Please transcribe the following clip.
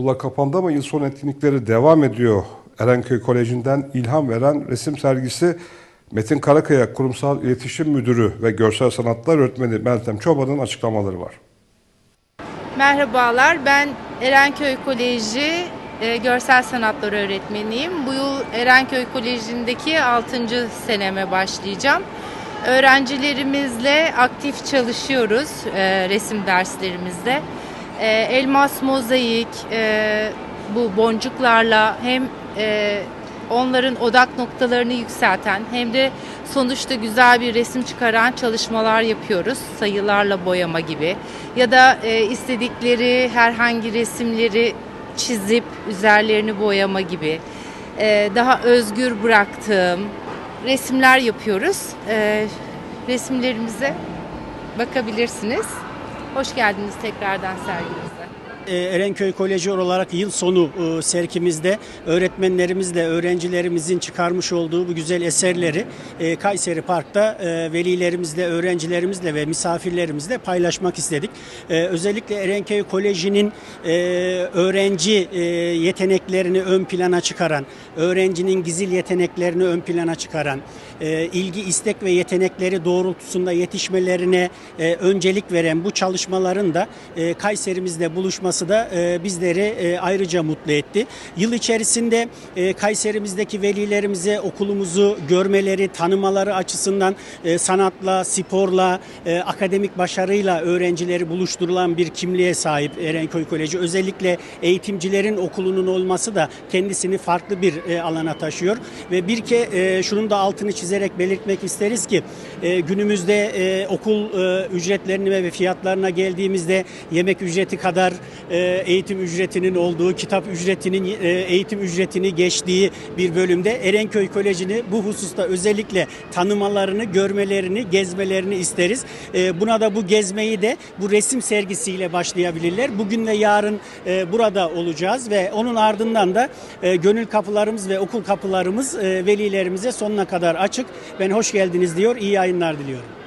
Okullar kapandı ama yıl sonu etkinlikleri devam ediyor. Erenköy Koleji'nden ilham veren resim sergisi Metin Karakaya Kurumsal İletişim Müdürü ve Görsel Sanatlar Öğretmeni Meltem Çoban'ın açıklamaları var. Merhabalar, ben Erenköy Koleji e, Görsel Sanatlar Öğretmeniyim. Bu yıl Erenköy Koleji'ndeki 6. seneme başlayacağım. Öğrencilerimizle aktif çalışıyoruz e, resim derslerimizde. E, elmas mozaik, e, bu boncuklarla hem e, onların odak noktalarını yükselten hem de sonuçta güzel bir resim çıkaran çalışmalar yapıyoruz. Sayılarla boyama gibi ya da e, istedikleri herhangi resimleri çizip üzerlerini boyama gibi e, daha özgür bıraktığım resimler yapıyoruz. E, resimlerimize bakabilirsiniz. Hoş geldiniz tekrardan sergimize. E, Erenköy Koleji olarak yıl sonu e, serkimizde öğretmenlerimizle, öğrencilerimizin çıkarmış olduğu bu güzel eserleri e, Kayseri Park'ta e, velilerimizle, öğrencilerimizle ve misafirlerimizle paylaşmak istedik. Özellikle Erenköy Koleji'nin öğrenci yeteneklerini ön plana çıkaran, öğrencinin gizil yeteneklerini ön plana çıkaran, e, ilgi, istek ve yetenekleri doğrultusunda yetişmelerine e, öncelik veren bu çalışmaların da e, Kayserimizle buluşması da e, bizleri ayrıca mutlu etti. Yıl içerisinde Kayserimizdeki velilerimize okulumuzu görmeleri, tanımaları açısından sanatla, sporla, akademik başarıyla öğrencileri buluşturulan bir kimliğe sahip Erenköy Koleji. Özellikle eğitimcilerin okulunun olması da kendisini farklı bir alana taşıyor ve bir ke şunun da altını çizerek belirtmek isteriz ki e, günümüzde e, okul e, ücretlerine ve fiyatlarına geldiğimizde yemek ücreti kadar e, eğitim ücretinin olduğu, kitap ücretinin e, eğitim ücretini geçtiği bir bölümde Erenköy Koleji'ni bu hususta özellikle tanımalarını, görmelerini, gezmelerini isteriz. E, buna da bu gezmeyi de bu resim sergisiyle başlayabilirler. Bugün ve yarın e, burada olacağız ve onun ardından da e, gönül kapılarımız ve okul kapılarımız e, velilerimize sonuna kadar açık. Ben hoş geldiniz diyor, iyi yayınlar diliyorum.